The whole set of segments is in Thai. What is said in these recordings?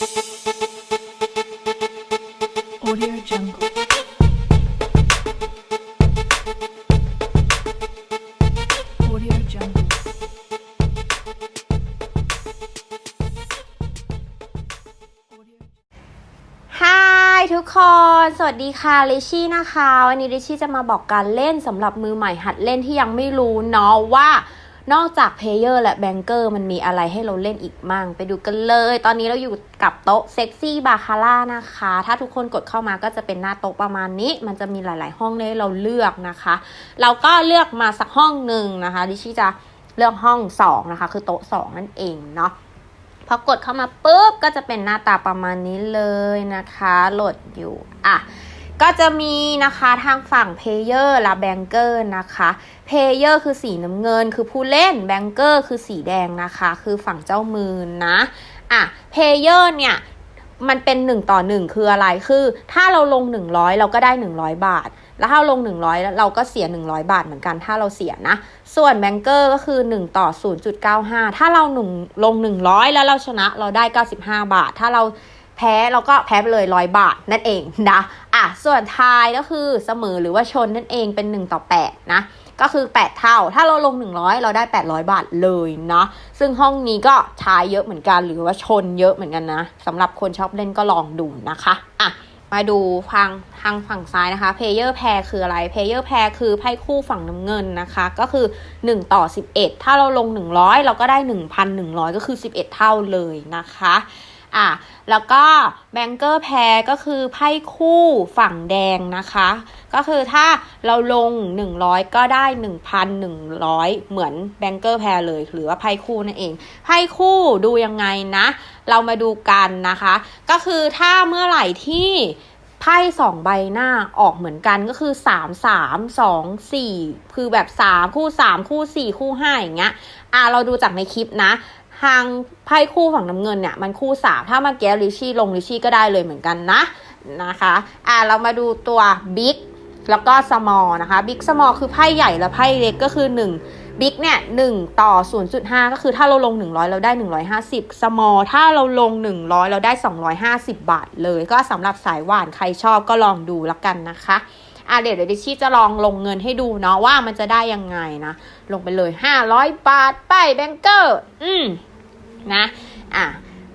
Audio Jungle. Audio Jungle. ฮายทุกคน สวัสดีค่ะลิชชี่นะคะ วันนี้ลิชชี่จะมาบอกการเล่นสำหรับมือใหม่หัดเล่นที่ยังไม่รู้เนาะว่า นอกจากเพลเยอร์และแบงเกอร์มันมีอะไรให้เราเล่นอีกมั่ง ไปดูกันเลย ตอนนี้เราอยู่กับโต๊ะเซ็กซี่บาคาร่านะคะ ถ้าทุกคนกดเข้ามาก็จะเป็นหน้าโต๊ะประมาณนี้ มันจะมีหลาย ๆ ห้องให้เราเลือกนะคะ เราก็เลือกมาสักห้องหนึ่งนะคะลิชชี่จะเลือกห้องสองนะคะ คือโต๊ะสองนั่นเองเนาะพอกดเข้ามาปุ๊บก็จะเป็นหน้าตาประมาณนี้เลยนะคะ โหลดอยู่อะ ก็จะมีนะคะทางฝั่ง Player และ Banker นะคะ Player คือสีน้ำเงิน คือผู้เล่น Banker คือสีแดงนะคะ คือฝั่งเจ้ามือนะอะ Player เนี่ยมันเป็น 1 ต่อ 1 คืออะไรคือ ถ้าเราลง 100 เราก็ได้ 100 บาท แล้วถ้าลง 100แล้วเราก็เสีย 100 บาทเหมือนกันถ้าเราเสียนะ ส่วนแบงเกอร์ก็คือ 1 ต่อ 0.95 ถ้าเราหนึ่งลง 100 แล้วเราชนะเราได้ 95 บาท ถ้าเรา แพ้เราก็แพ้ไปเลย100บาทนั่นเองนะอะส่วนทายก็คือเสมอหรือว่าชนนั่นเองเป็น 1 ต่อ 8 นะก็คือ 8 เท่า ถ้าเราลง 100 เราได้ 800 บาทเลยเนาะ ซึ่งห้องนี้ก็ทายเยอะเหมือนกัน หรือว่าชนเยอะเหมือนกันนะสำหรับคนชอบเล่นก็ลองดูนะคะ อะ มาดูทางทางฝั่งซ้ายนะคะ Player Pair คืออะไร Player Pair คือไพ่คู่ฝั่งน้ำเงินนะคะ ก็คือ 1 ต่อ 11 ถ้าเราลง 100 เราก็ได้ 1,100 ก็คือ 11 เท่าเลยนะคะ อะแล้วก็ Banker Pair ก็คือไพ่คู่ฝั่งแดงนะคะ ก็คือถ้าเราลง 100 ก็ได้ 1,100 เหมือน Banker Pair เลย หรือว่าไพ่คู่นั่นเองไพ่คู่ดูยังไงนะ เรามาดูกันนะคะ ก็คือถ้าเมื่อไหร่ที่ไพ่สองใบหน้าออกเหมือนกันก็คือสามสามสองสี่คือแบบสามคู่สามคู่สี่คู่ห้าอย่างเงี้ยอะเราดูจากในคลิปนะ ทางไพ่คู่ฝั่งน้ำเงินเนี่ยมันคู่สามถ้ามื่อกี้ลิชี่ลงลิชี่ก็ได้เลยเหมือนกันนะนะคะอะเรามาดูตัวบิ๊กแล้วก็สมอลนะคะบิ๊กสมอลคือไพ่ใหญ่และไพ่เล็กก็คือ 1บิ๊กเนี่ย1ต่อ 0.5 ก็คือถ้าเราลง 100 เราได้ 150 small ถ้าเราลง 100 เราได้ 250 บาทเลย ก็สำหรับสายหวานใครชอบก็ลองดูแล้วกันนะคะอะเดี๋ยวเดี๋ยวดิชี่จะลองลงเงินให้ดูเนาะว่ามันจะได้ยังไงนะ ลงไปเลย 500 บาทไปแบงเกอร์ อืม นะอะ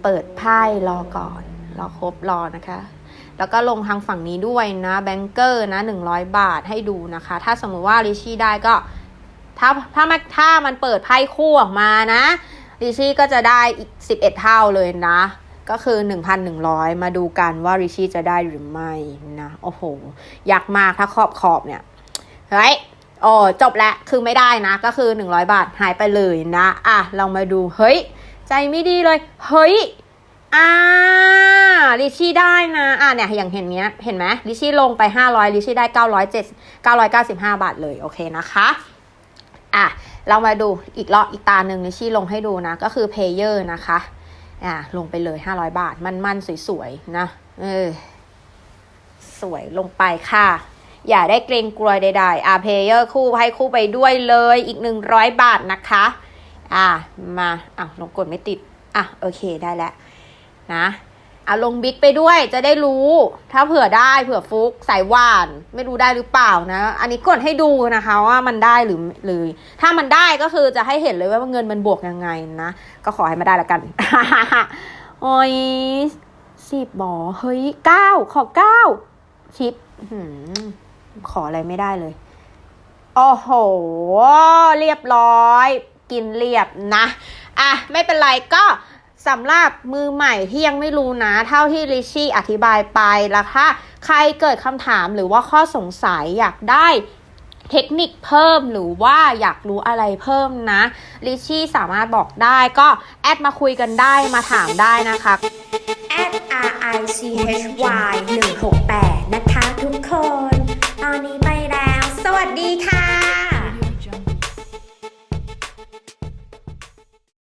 เปิดไพ่รอก่อน รอครบรอนะคะ แล้วก็ลงทางฝั่งนี้ด้วยนะแบงเกอร์นะ100บาทให้ดูนะคะ ถ้าสมมุติว่าลิชี่ได้ก็ ถ้าถ้ามันถ้ามันเปิดไพ่คู่ออกมานะริชี่ก็จะได้อีก11เท่าเลยนะ ก็คือ1,100มาดูกันว่าริชี่จะได้หรือไม่นะโอ้โหยากมากถ้าขอบขอบเนี่ยเฮ้ยโอ้จบแล้วคือไม่ได้นะ ก็คือ100บาทหายไปเลยนะ อะ เรามาดู เฮ้ย ใจไม่ดีเลย เฮ้ย อ่าลิชี่ได้นะ อ่าเนี่ยอย่างเห็นเนี้ย เห็นไหมลิชี่ลงไป 500ลิชี่ได้907 995 บาทเลยโอเคนะคะ อะ เรามาดูอีกรอบอีกตาหนึ่งในชี่ลงให้ดูนะ ก็คือเพเยอร์นะคะ อะลงไปเลย 500 บาท มันๆสวยๆ นะ เออ สวยลงไปค่ะอย่าได้เกรงกลัวใดๆอะเพเยอร์คู่ให้คู่ไปด้วยเลยอีก 100 บาทนะคะ อะมาอะลงกดไม่ติด อะโอเคได้แล้วนะเอาลงบิ๊กไปด้วยจะได้รู้ ถ้าเผื่อได้เผื่อฟุกสายหวาน ไม่รู้ได้หรือเปล่านะ อันนี้กดให้ดูนะคะว่ามันได้หรือหรือ ถ้ามันได้ก็คือจะให้เห็นเลยว่าเงินมันบวกยังไงนะ ก็ขอให้มาได้ละกัน โอ้ยสิบบอเฮ้ยเก้าขอเก้าชิปขออะไรไม่ได้เลย โอ้โห เรียบร้อย กินเรียบนะ อะ ไม่เป็นไรก็สำหรับมือใหม่ที่ยังไม่รู้นะ เท่าที่ลิชชี่อธิบายไปแล้วถ้าใครเกิดคำถามหรือว่าข้อสงสัยอยากได้เทคนิคเพิ่มหรือว่าอยากรู้อะไรเพิ่มนะลิชี่สามารถบอกได้ก็แอดมาคุยกันได้มาถามได้นะคะ at r i c h y 168นะคะทุกคน